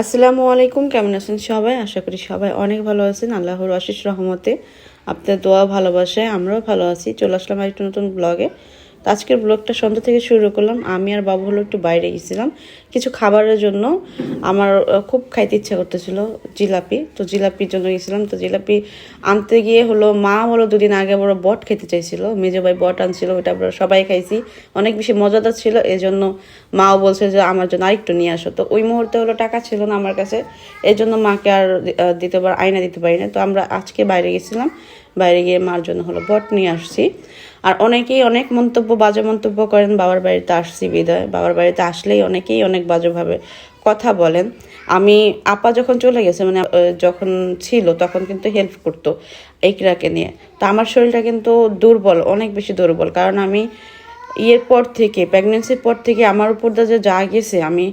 আসসালামু আলাইকুম, কেমন আছেন সবাই? আশা করি সবাই অনেক ভালো আছেন, আল্লাহর আশিস রহমতে। আপনার দোয়া ভালোবাসায় আমরাও ভালো আছি। চলে আসলাম আরেকটা নতুন ব্লগে তো আজকের ব্লগটা সন্ধ্যা থেকে শুরু করলাম। আমি আর বাবু হলো একটু বাইরে গেছিলাম। কিছু খাবারের জন্য আমার খুব খাইতে ইচ্ছা করতেছিল জিলাপি। তো জিলাপির জন্য গেছিলাম। তো জিলাপি আনতে গিয়ে হলো, মা হলো দুদিন আগে বড় বট খেতে চাইছিল। মেজো ভাই বট আনছিল ওটা আমরা সবাই খাইছি। অনেক বেশি মজাদার ছিল এই জন্য মাও বলছে যে আমার জন্য আরেকটু নিয়ে আসো। তো ওই মুহূর্তে হলো টাকা ছিল না আমার কাছে। এই জন্য মাকে আর দি- দিতে পার আয়না দিতে পারি না তো আমরা আজকে বাইরে গেছিলাম। বাইরে গিয়ে মার জন্য হলো বট নিয়ে আসছি। আর অনেকেই অনেক মন্তব্য, বাজে মন্তব্য করেন, বাবার বাড়িতে আসছি বিদায়। বাবার বাড়িতে আসলেই অনেকেই অনেক বাজেভাবে কথা বলেন। আমি, আপা যখন চলে গেছে মানে যখন ছিল, তখন কিন্তু হেল্প করতো এইকরাকে নিয়ে। তো আমার শরীরটা কিন্তু দুর্বল, অনেক বেশি দুর্বল। কারণ আমি ইয়ের পর থেকে প্রেগনেন্সির পর থেকে আমার উপর দিয়ে যে যা গেছে, আমি,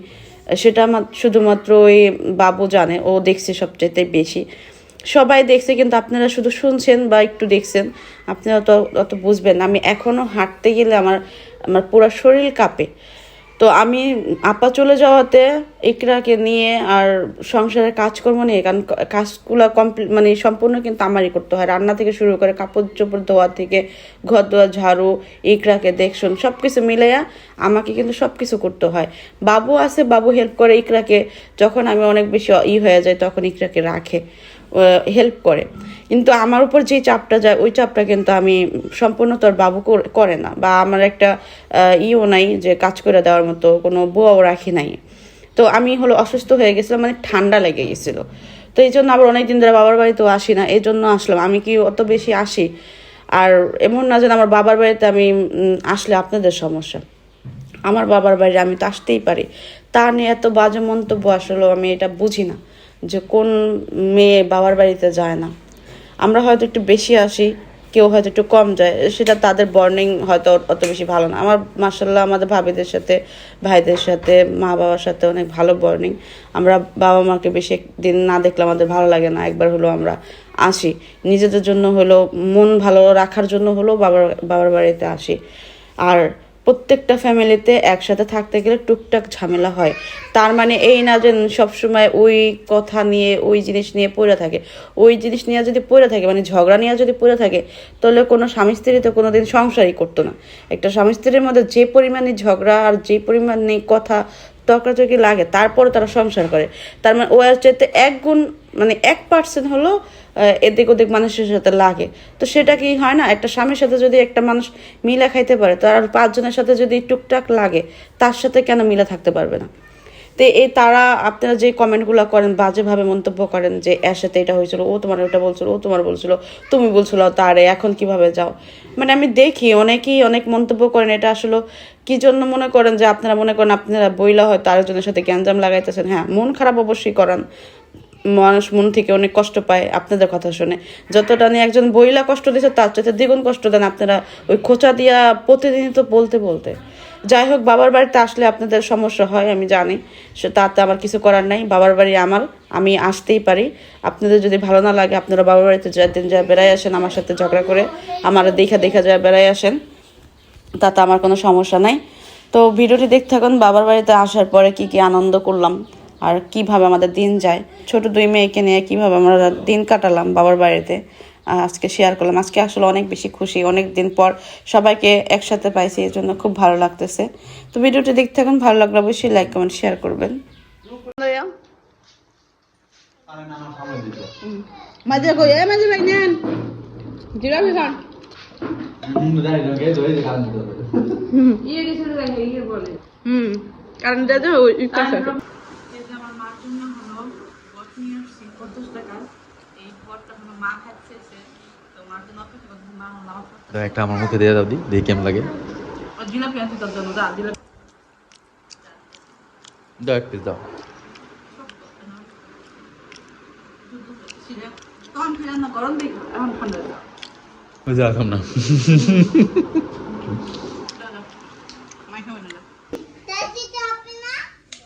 সেটা আমার, শুধুমাত্র ওই বাবু জানে, ও দেখছে সবচেয়ে বেশি। সবাই দেখছে, কিন্তু আপনারা শুধু শুনছেন বা একটু দেখছেন, আপনারা তো অত বুঝবেন আমি এখনও হাঁটতে গেলে আমার আমার পুরো শরীর কাঁপে। তো আমি আপা চলে যাওয়াতে ইকরাকে নিয়ে আর সংসারের কাজকর্ম নিয়ে, কারণ কাজগুলো কমপ্লিট মানে সম্পূর্ণ কিন্তু আমারই করতে হয়। রান্না থেকে শুরু করে কাপড় চোপড় ধোয়া থেকে ঘর ধোয়া ঝাড়ু, ইকরাকে দেখশুন সব কিছু মিলাইয়া আমাকে কিন্তু সব কিছু করতে হয়। বাবু আছে, বাবু হেল্প করে ইকরাকে, যখন আমি অনেক বেশি ই হয়ে যায় তখন ইকরাকে রাখে। হেল্প করে। কিন্তু আমার উপর যে চাপটা যায়, ওই চাপটা কিন্তু আমি সম্পূর্ণ তোর বাবু করে না বা আমার একটা ইও নাই যে কাজ করে দেওয়ার মতো, কোনো বুয়াও রাখি নাই। তো আমি হলো অসুস্থ হয়ে গেছিলাম মানে ঠান্ডা লেগে গেছিল। তো এই জন্য আবার অনেক দিন ধরে বাবার বাড়িতেও আসি না, এই জন্য আসলাম। আমি কি অত বেশি আসি? আর এমন না যেন আমার বাবার বাড়িতে আমি আসলে আপনাদের সমস্যা। আমার বাবার বাড়ি আমি তো আসতেই পারি। তা নিয়ে এত বাজে মন্তব্য আসলে আমি এটা বুঝি না। যে কোন মেয়ে বাবার বাড়িতে যায় না। আমরা হয়তো একটু বেশি আসি, কেউ হয়তো একটু কম যায়, সেটা তাদের বর্নিং হয়তো অত বেশি ভালো না। আমার মাসাল্লাহ আমাদের ভাবিদের সাথে, ভাইদের সাথে, মা বাবার সাথে অনেক ভালো বর্নিং। আমরা বাবা মাকে বেশি দিন না দেখলে আমাদের ভালো লাগে না, একবার হলো আমরা আসি। নিজেদের জন্য হলো মন ভালো রাখার জন্য হলো বাবার বাবার বাড়িতে আসি। আর প্রত্যেকটা ফ্যামিলিতে একসাথে থাকতে গেলে টুকটাক ঝামেলা হয়। তার মানে এই না যে সবসময় ওই কথা নিয়ে, ওই জিনিস নিয়ে পড়ে থাকে। ওই জিনিস নিয়ে যদি পড়ে থাকে মানে ঝগড়া নিয়ে যদি পড়ে থাকে, তাহলে কোনো স্বামী স্ত্রী তো কোনো দিন সংসারই করতো না। একটা স্বামী স্ত্রীর মধ্যে যে পরিমাণে ঝগড়া আর যে পরিমাণে কথা তর্কাতর্কি লাগে তারপরে তারা সংসার করে। তার মানে ও চাইতে এক গুণ মানে এক পার্সেন্ট হলো এদিক ওদিক মানুষের সাথে লাগে। তো সেটা কি হয় না? একটা স্বামীর সাথে যদি একটা মানুষ মিলা খাইতে পারে, তো আর পাঁচজনের সাথে যদি টুকটাক লাগে, তার সাথে কেন মিলা থাকতে পারবে না? তো এই তারা, আপনারা যে কমেন্টগুলো করেন, বাজেভাবে মন্তব্য করেন যে, এর সাথে এটা হয়েছিল, ও তোমার ওটা বলছিল, ও তোমার বলছিল, তুমি বলছিল, তারে এখন কীভাবে যাও? মানে আমি দেখি, অনেকেই অনেক মন্তব্য করেন, এটা আসলে কি জন্য মনে করেন যে, আপনারা মনে করেন, আপনারা বইলা হয়তো আরেকজনের সাথে গ্যাঞ্জাম লাগাইতেছেন। হ্যাঁ মন খারাপ অবশ্যই করান। মানুষ মন থেকে অনেক কষ্ট পায় আপনাদের কথা শুনে। যতটা নিয়ে একজন বইলা কষ্ট দিচ্ছে তার চাইতে দ্বিগুণ কষ্ট দেন আপনারা ওই খোঁচা দিয়া প্রতিদিনই তো বলতে বলতে। যাই হোক, বাবার বাড়িতে আসলে আপনাদের সমস্যা হয়, আমি জানি। সে, তাতে আমার কিছু করার নাই। বাবার বাড়ি আমার, আমি আসতেই পারি। আপনাদের যদি ভালো না লাগে, আপনারা বাবার বাড়িতে দিন যা বেড়াই আসেন আমার সাথে ঝগড়া করে। আমার দেখা দেখা যায়, বেড়াই আসেন। তাতে আমার কোনো সমস্যা নাই। তো ভিডিওটি দেখতে থাকুন, বাবার বাড়িতে আসার পরে কি কি আনন্দ করলাম। আর কীভাবে আমাদের দিন যায়। ছোট দুই মেয়েকে নিয়ে কীভাবে আমরা দিন কাটালাম বাবার বাড়িতে আজকে শেয়ার করলাম। আজকে আসলে অনেক বেশি খুশি অনেক দিন পর সবাইকে একসাথে পাইছি এই জন্য খুব ভালো লাগতেছে। তো ভিডিওটি দেখতে থাকুন ভালো লাগলে অবশ্যই লাইক কমেন্ট শেয়ার করবেন। মাঝে কই এ মাঝে ভাই নেন জিরাফি খান হুম। কারণ দাদা ওই কাছে আমার মার জন্য হলো বট নিয়ে আসছি পঞ্চাশ টাকা এই বটটা হলো মা খাচ্ছে তো মার জন্য অপেক্ষা করছি মা করতে একটা আমার মুখে দিয়ে দাও দি দেখি কেমন লাগে। দাও এক পিস দাও। না।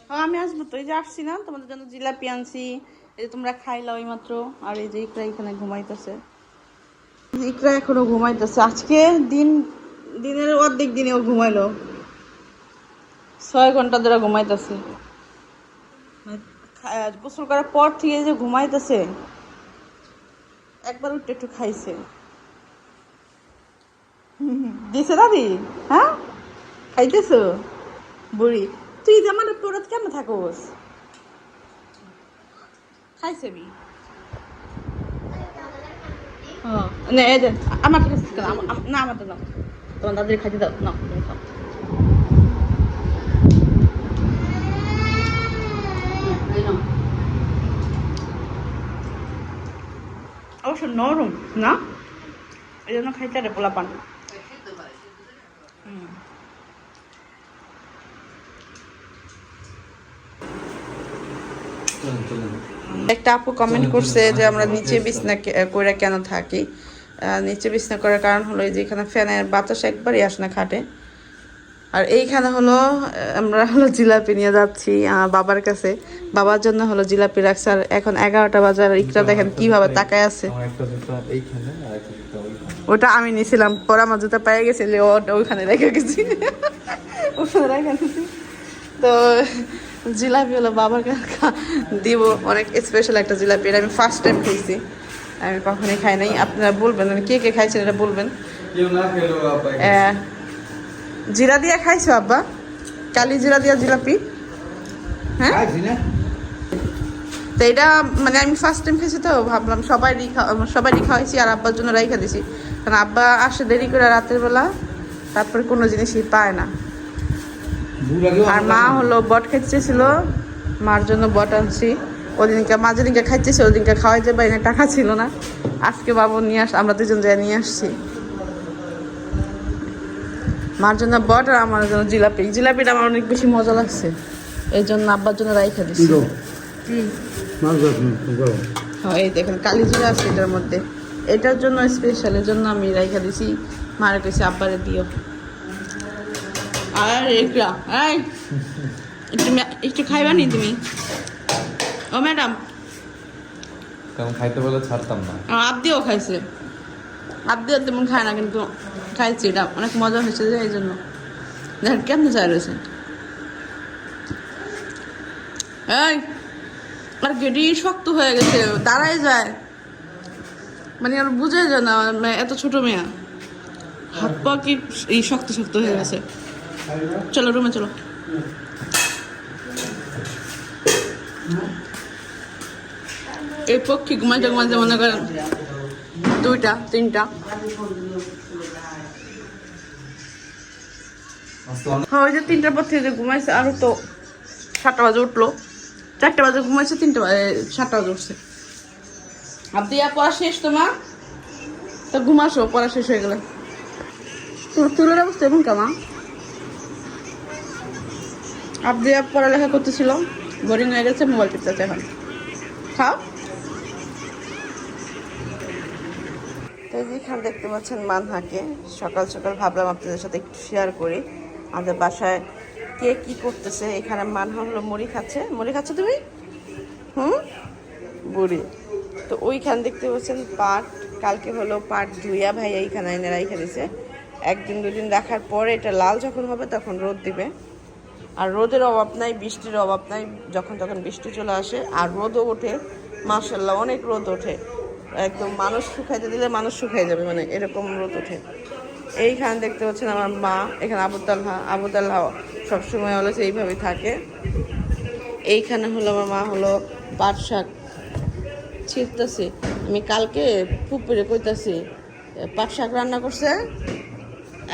হ্যাঁ আমি আসব তো এই যে আসছি না তোমাদের জন্য জিলাপি আনছি। এই যে তোমরা খাইলা ওই মাত্র আর এই যে এখানে ঘুমাইতেছে। ইকরা এখনও ঘুমাইতেছে। আজকে দিন, দিনের অর্ধেক দিনে ও ঘুমাইলো। ছয় ঘণ্টা ধরে ঘুমাইতেছে। মানে গোসল করার পর থেকে যে ঘুমাইতেছে, একবার উঠে একটু খাইছে। দিছে দাদি? হ্যাঁ? খাইতেছো? বুড়ি, তুই জামানে পরত কেমন থাকোস? খাইছে বি। না, এই যে, আমার কাছে না, আমার দাও তোমার দাদির খাইতে দাও, না, তুমি খাও। অবশ্য নরম, না? এই জন্য খাইতে রে পান একটা আপু কমেন্ট করছে যে আমরা নিচে বিছনা করে কেন থাকি? নিচে বিছনা করার কারণ হলো যে এখানে ফ্যানের বাতাস একবারই আসে না খাটে। আর এইখানে হলো আমরা হলো জিলাপি নিয়ে যাচ্ছি বাবার কাছে। বাবার জন্য হলো জিলাপি রাখছে আর এখন এগারোটা বাজার ইকরা দেখেন কীভাবে তাকায় আছে। ওটা আমি নিয়েছিলাম পরে আমার জুতা পেয়ে গেছে যে ওটা ওইখানে রেখে গেছি। ওখানে রেখে গেছি। তো জিলাপি হলো বাবার দিব অনেক স্পেশাল একটা জিলাপি এটা আমি ফার্স্ট টাইম খেয়েছি। আমি কখনোই খাই নাই। আপনারা বলবেন মানে কে কে খাইছেন এটা বলবেন? জিরা দিয়া খাইছো আব্বা? কালি জিরা দিয়া জিলাপি? হ্যাঁ? তো এটা মানে আমি ফার্স্ট টাইম খেয়েছি তো ভাবলাম সবাই সবাই খাওয়াইছি আর আব্বার জন্য রাইখা দিছি। কারণ আব্বা আসে দেরি করে রাতের বেলা তারপরে কোনো জিনিসই পায় না। আর মা হলো বট খাইতেছিল মার জন্য বট আনছি। ওদিনকে মা যেদিনকে খাইতেছে ওদিনকে খাওয়াই যাবে এনে টাকা ছিল না। আজকে বাবু নিয়ে আস আমরা দুজন যাই নিয়ে আসছি। মার জন্য বট আর আমার জন্য জিলাপি। জিলাপিটা আমার অনেক বেশি মজা লাগছে। এই জন্য আব্বার জন্য রাইখা হ্যাঁ এই দেখেন কালি জিরা আছে এটার মধ্যে। এটার জন্য স্পেশাল এর জন্য আমি রাইখা দিছি। মারে কইছি আব্বারে দিও। আর একটু একটু খাইবা নি তুমি? ও ম্যাডাম। কারণ খাইতে বলে ছাড়তাম না। আবদিও খাইছে। আবদিও তেমন খায় না কিন্তু খাইছি এটা। অনেক মজা হয়েছে যে এই জন্য। দেখেন কেমন চাই রয়েছে। এই আর গেডি শক্ত হয়ে গেছে দাঁড়াই যায়। মানে আর বুঝে যায় না এত ছোট মেয়ে। হাত পা কি শক্ত শক্ত হয়ে গেছে। চলো, রুমে চলো। এই পক্ষী ঘুমাইতে ঘুমাইতে মনে করেন দুইটা, তিনটা। হ্যাঁ ওই যে তিনটার পর থেকে যে ঘুমাইছে, আরও তো সাতটা বাজে উঠল। চারটা বাজে ঘুমাইছে, তিনটা বাজে সাতটা বাজে উঠছে। আর পড়া শেষ তোমার তো ঘুমাসো, পড়া শেষ হয়ে গেলে। তোমার চুলের অবস্থা এবং কেমন আপনি আর পড়ালেখা করতেছিল। বোরিং হয়ে গেছে, মোবাইল টিপতেছে এখন। খাও। তো যেখানে দেখতে পাচ্ছেন মানহাকে। সকাল সকাল ভাবলাম আপনাদের সাথে একটু শেয়ার করি। আমাদের বাসায় কে কি করতেছে? এখানে মানহা হলো মুড়ি খাচ্ছে। মুড়ি খাচ্ছ তুমি? হুম? বুড়ি তো ওইখানে দেখতে পাচ্ছেন পাট। কালকে হলো পাট ধুইয়া ভাইয়া এইখানে এনে রাইখা দিছে। একদিন দুদিন রাখার পরে এটা লাল যখন হবে তখন রোদ দিবে। আর রোদের অভাব নাই, বৃষ্টির অভাব নাই, যখন তখন বৃষ্টি চলে আসে, আর রোদও ওঠে মার্শাল্লাহ অনেক রোদ ওঠে। একদম মানুষ শুকাইতে দিলে মানুষ শুকাই যাবে মানে এরকম রোদ ওঠে। এইখানে দেখতে পাচ্ছেন আমার মা, এখানে আবুতাল্লাহ আবুতাল্লাহ সবসময় হলো এইভাবে থাকে। এইখানে হলো আমার মা হলো পাট শাক ছিটতেছে আমি কালকে পুকুরে কইতাছি, পাট শাক রান্না করছে,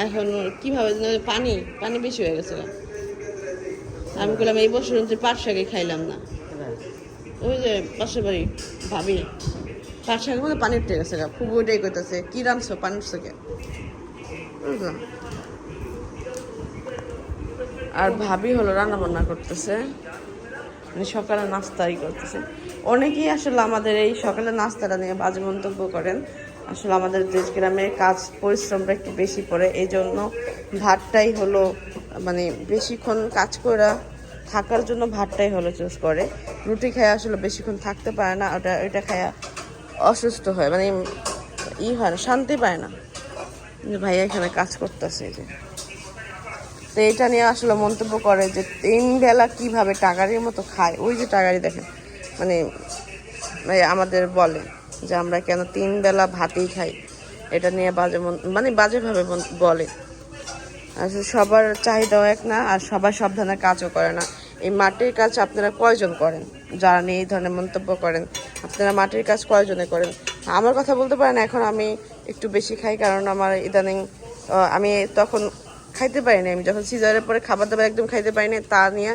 এখন কীভাবে পানি পানি বেশি হয়ে গেছে। আমি বললাম এই বছর যে পাট শাকে খাইলাম না। ওই যে পাশের বাড়ি, ভাবি। পাট শাকের মধ্যে পানি উঠে গেছে গা, খুব ওইটাই করতেছে কি রাঁধছো পানি উঠছে কে বুঝলাম। আর ভাবি হলো রান্না বান্না করতেছে মানে সকালে নাস্তাই করতেছে। অনেকেই আসলে আমাদের এই সকালে নাস্তাটা নিয়ে বাজে মন্তব্য করেন। আসলে আমাদের দেশ গ্রামের কাজ, পরিশ্রমটা একটু বেশি পড়ে এই জন্য ভাতটাই হলো মানে বেশিক্ষণ কাজ করা থাকার জন্য ভাতটাই হলো চুজ করে। রুটি খায় আসলে বেশিক্ষণ থাকতে পারে না, ওটা, ওইটা খায়া অসুস্থ হয় মানে ই হয় না, শান্তি পায় না। যে ভাইয়া এখানে কাজ করতেছে যে। তো এটা নিয়ে আসলে মন্তব্য করে যে তিন বেলা কীভাবে টাকারির মতো খায়, ওই যে টাকারি দেখেন মানে আমাদের বলে যে আমরা কেন তিন বেলা ভাতই খাই, এটা নিয়ে বাজে মন- বাজেভাবে বলে। আসলে সবার চাহিদাও এক না, আর সবাই সব ধরনের কাজও করে না। এই মাটির কাজ আপনারা কয়জন করেন? যারা নিয়ে এই ধরনের মন্তব্য করেন, আপনারা মাটির কাজ কয়জনে করেন? আমার কথা বলতে পারেন, এখন আমি একটু বেশি খাই কারণ আমার ইদানিং আমি তখন খাইতে পারিনি। আমি যখন সিজারের পরে খাবার দাবার একদম খাইতে পারিনি, তা নিয়ে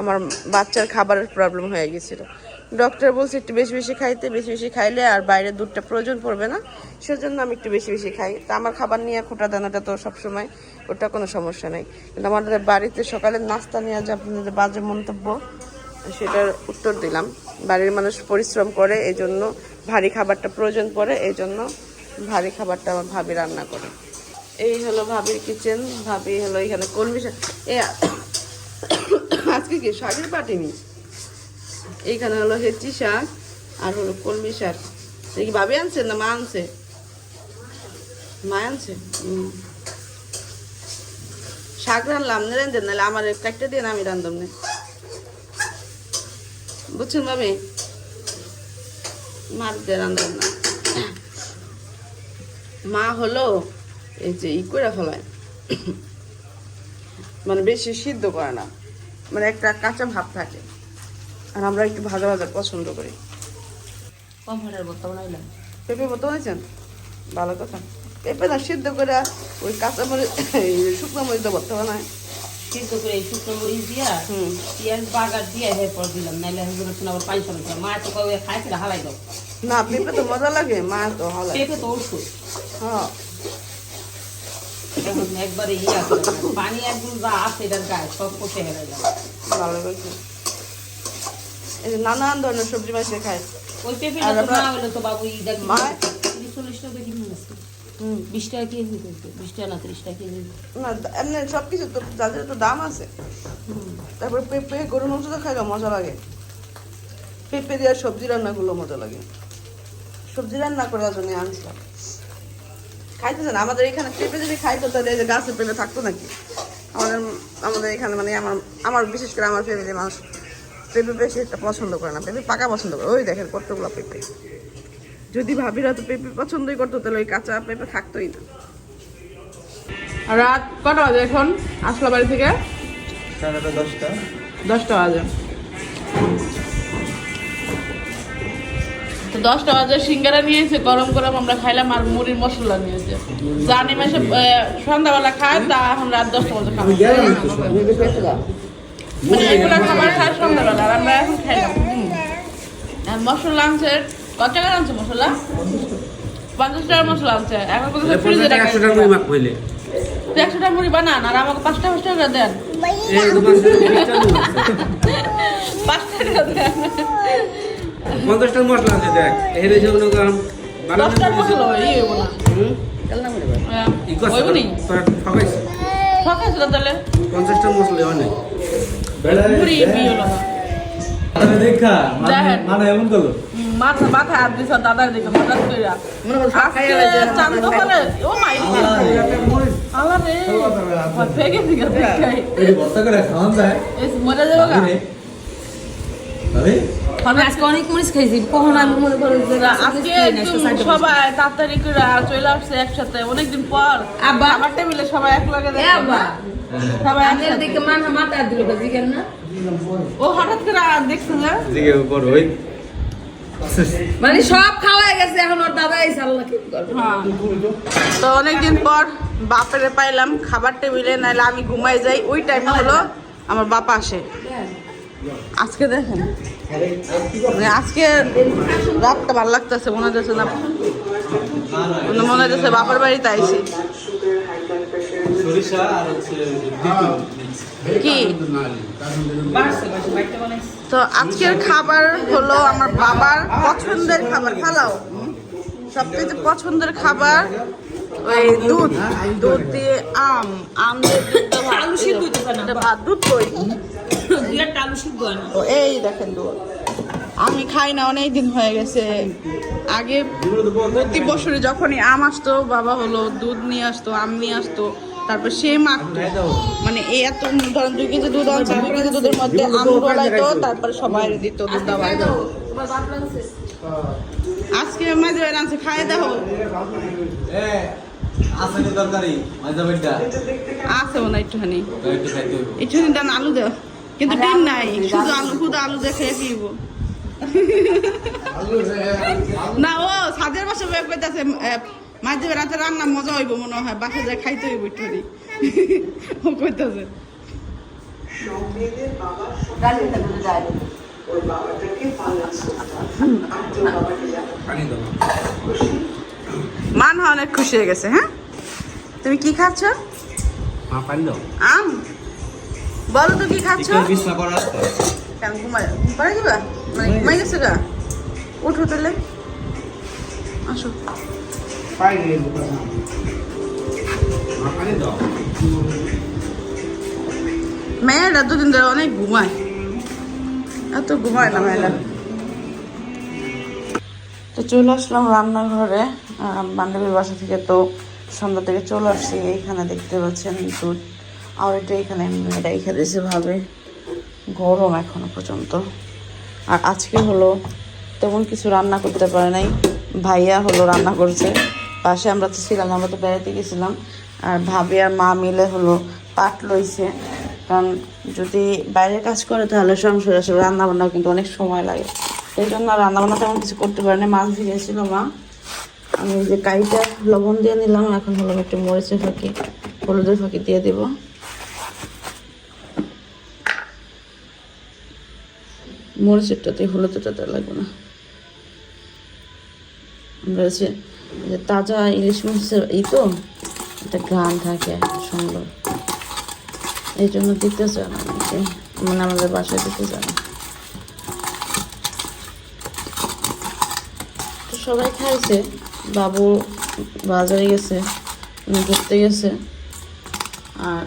আমার বাচ্চার খাবারের প্রবলেম হয়ে গেছিল। ডক্টর বলছে, একটু বেশি বেশি খাইতে, বেশি বেশি খাইলে আর বাইরে দুধটা প্রয়োজন পড়বে না, সেজন্য আমি একটু বেশি বেশি খাই। তা আমার খাবার নিয়ে খোটা দানাটা তো সবসময় ওটা কোনো সমস্যা নেই। কিন্তু আমাদের বাড়িতে সকালে নাস্তা নিয়ে যে আপনাদের বাজে মন্তব্য, সেটার উত্তর দিলাম। বাড়ির মানুষ পরিশ্রম করে এই জন্য ভারী খাবারটা প্রয়োজন পড়ে এই জন্য ভারী খাবারটা আমার ভাবি রান্না করে। এই হলো ভাবির কিচেন, ভাবি হলো এখানে কলমি শাক। এ, আজকে কি শাকের পাটিনি এইখানে হলো হেঁচি শাক আর হলো কলমি শাক। কি ভাবি আনছে না মা আনছে? মা আনছে। শাক রান্নাম না নাহলে আমার কাটতে দিয়ে আমি রান্ধব না। বুঝছেন ভাবি? মার দিয়ে রান্ধব না। মা হলো এই যে ই করে ফেলায়। মানে বেশি সিদ্ধ করে না। মানে একটা কাঁচা ভাব থাকে। আর আমরা একটু ভাজা ভাজা পছন্দ করি। কমফর্টের ভর্তা বানাইলাম পেঁপে হয়েছেন? ভালো কথা। পেঁপে না সিদ্ধ করে ওই কাঁচা মরিচ শুকনো মরিচ দিয়ে ভর্তা বানায় সিদ্ধ করে এই শুকনো মরিচ দিয়া পেঁয়াজ বাগার দিয়ে এরপর দিলাম নাইলে হেগুলো আবার পানি সরাই মা তো কবে খাইছিল হালাই দাও। না পেঁপে তো মজা লাগে মা তো হলো পেঁপে তো ওষুধ। হ্যাঁ। এখন একবারে ইয়া পানি একদম যা আছে এটার গায়ে সব কষে হেরে যাবে ভালো নানান ধরনের সবজি মাছ খায়। ওই পেঁপে তো না হলে তো বাবু ই দেখ মা? চল্লিশ টাকা কিনে আছে হুম বিশ টাকা কেজি দিতে বিশ টাকা না ত্রিশ টাকা কেজি না এমনি সব কিছু তো যাদের তো দাম আছে। তারপরে পেঁপে গরুর মাংস তো খাইলে মজা লাগে। পেঁপে দিয়ে সবজি রান্নাগুলো মজা লাগে। সবজি রান্না করার জন্য আনছিলাম। খাইতেছেন? আমাদের এখানে পেঁপে যদি খাইতো তাহলে এই যে গাছের পেঁপে থাকতো নাকি? আমাদের আমাদের এখানে মানে আমার আমার বিশেষ করে আমার ফ্যামিলির মানুষ পেঁপে বেশি একটা পছন্দ করে না। পেঁপে পাকা পছন্দ করে। ওই দেখেন কতগুলো পেঁপে। যদি ভাবিরা তো পেঁপে পছন্দই করতো তাহলে ওই কাঁচা পেঁপে থাকতোই না। রাত কটা বাজে এখন? আসলা বাড়ি থেকে? সাড়ে দশটা। দশটা বাজে। তো দশটা বাজে সিঙ্গারা নিয়েছে গরম গরম আমরা খাইলাম আর মুড়ির মশলা নিয়েছে। যা নেমেছে সন্ধ্যাবেলা খায় তা এখন রাত দশটা বাজে খাব। মানে এগুলো খাবার খায় সন্ধ্যাবেলা আর আমরা এখন খাইলাম। হুম। আর মশলা আনছে কত টাকা আনছে মশলা? পঞ্চাশ টাকার মশলা আনছে। এখন কিন্তু ফ্রিজে রাখা একশো টাকা করে মাখ হইলে তুই একশো টাকা মুড়ি বানান আর আমাকে দেন। পাঁচ টাকা দেন। পঞ্চাশটা মশলা দেখ। এর হয় ইয়ে হইবো না হুম? হ্যাঁ, ই করছে হইবো নি? তোরা ঠকাইছিস ঠকাইছিল তাহলে? পঞ্চাশটা মশলা হয় নাই মুড়ি বিয়ে হলো না দেখা মানে এমন করল? মাথা মাথা হাত দিছ দাদার দিকে হঠাৎ কইরা আজকে চান সকালে ও মাই আল্লাহ রে ভয় পেয়ে দেখাই এই ভর্তা করে খাওয়ান যায়। এই মরে যাব গা। ভাবি আমি আজকে অনেক মরিচ খাইছি। কখন আমি মনে করো আজকে সবাই তাড়াতাড়ি করে চলে আসছে একসাথে অনেকদিন পর। আব্বা। আমার টেবিলে সবাই এক লগে এ দেখলাম আব্বা। সবাই একসাথে। দেখে মাথা মাথা দিল জিজ্ঞেস না। ও হঠাৎ করে দেখছে বড় ওই। মানে সব খাওয়া গেছে এখন ওর দাদা কি করবে হ্যাঁ। তো অনেকদিন পর বাপেরে পাইলাম খাবার টেবিলে নাহলে আমি ঘুমাই যাই। ওই টাইমে হলো আমার বাবা আসে। আজকে দেখেন। মানে আজকে রাতটা ভালো লাগতেছে মনে হচ্ছে না মানে হচ্ছে বাপের বাড়িতে আইছি সরিষা আর হচ্ছে কি? তো আজকের খাবার হলো আমার বাবার পছন্দের খাবার। খালাও। সবথেকে পছন্দের খাবার ওই দুধ। দুধ দিয়ে আম। আম দিয়ে ভাত দুধ কই এই দেখেন দুধ। আমি খাই না অনেক দিন হয়ে গেছে। আগে প্রতি বছরে যখনই আম আসতো বাবা হলো দুধ নিয়ে আসতো আম নিয়ে আসতো। তারপর সে মাখতো মানে এই এত ধরেন দুই কেজি দুধ আনছে দুই কেজি দুধের মধ্যে আম ডলাইতো তারপরে সবাই দিত দুধ দাবাই আজকে মাঝে বাইরে আনছে খাই দেখো। এ আছে মনে একটুখানি। একটুখানি দেন আলু দেও। কিন্তু ডিম নাই শুধু আলু শুধু আলু দিয়ে খেয়ে পিব না ও সাদের মাঝে রাতে রান্না মজা হইব মনে হয় বাসা যায় খাইতে হইব একটুখানি ও কইতেছে। মান হয় অনেক খুশি হয়ে গেছে হ্যাঁ? তুমি কি খাচ্ছ? দাও। আম? বলো তো কি খাচ্ছ? কেন ঘুমাই ঘুমাই যাবা মানে ঘুমাই গেছে গা? উঠো তাহলে। আসো। পানি মা পানি দাও। মেয়েরা দুদিন ধরে অনেক ঘুমায়। এত ঘুমায় না মেয়েরা। তো চলে আসলাম রান্নাঘরে। বান্ধবীর বাসা থেকে তো সন্ধ্যা থেকে চলে আসছি। এইখানে দেখতে পাচ্ছেন দুধ। আর এটা এখানে রেখে দিয়েছে ভাবে। গরম এখনও পর্যন্ত। আর আজকে হলো তেমন কিছু রান্না করতে পারে নাই। ভাইয়া হলো রান্না করছে। পাশে আমরা তো ছিলাম, আমরা তো বেড়াতে গেছিলাম। আর ভাবি আর মা মিলে হলো পাট লইছে। কারণ যদি বাইরে কাজ করে তাহলে সংসার আসলে রান্না বান্না কিন্তু অনেক সময় লাগে। এই জন্য রান্না বান্না তেমন কিছু করতে পারে না মাছ ভিজেছিল মা। আমি যে কাইটা লবণ দিয়ে নিলাম, এখন হলো একটু মরিচের ফাঁকি, হলুদের ফাঁকি দিয়ে দেবো। মরিচেরটাতে হলুদটাতে লাগবে না। আমরা তাজা ইলিশ মাছের এই তো, একটা গান থাকে সুন্দর। এই জন্য দিতে চায় না অনেকে মানে আমাদের বাসায় দিতে চায় না। তো সবাই খাইছে, বাবু বাজারে গেছে ঘুরতে গেছে, আর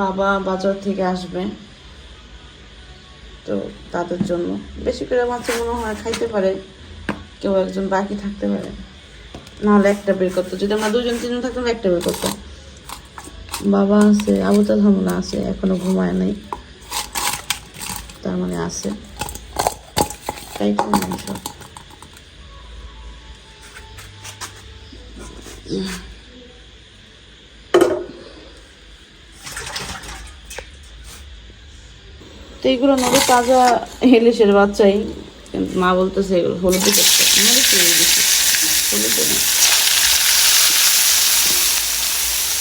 বাবা বাজার থেকে আসবে। তো তাদের জন্য। বেশি করে মাছে মনে হয় খাইতে পারে, কেউ একজন বাকি থাকতে পারে। নাহলে একটা বের করতো। যদি আমরা দুজন তিনজন থাকতাম, একটা বের করতাম বাবা আছে আবুতাল হামনা আছে, এখনও ঘুমায় নাই। তার মানে আছে। তাই সব। তো এইগুলো নদী তাজা ইলিশের বাচ্চাই মা বলতেছে এগুলো হলুদই করতে হলুদে না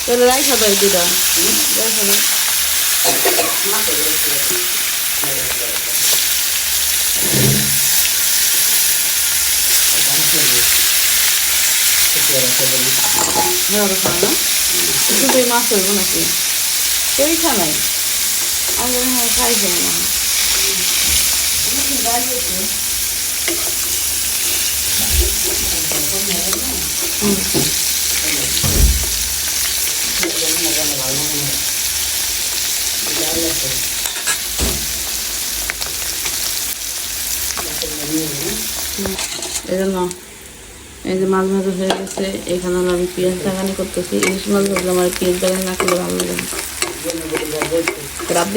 তাহলে রাইখা দাও দুটা রাইখা দাও। না শুধু মাছ হইব নাকি? খা নাই আমি খাইছে মনে হয় এই জন্য এই যে মাছ ভাজা হয়ে গেছে, এখানে হলো আমি পেঁয়াজ বাগানি করতেছি। ইলিশ মাছ ভাজলাম আর পেঁয়াজ বাগানি না করলে ভালো লাগে রাত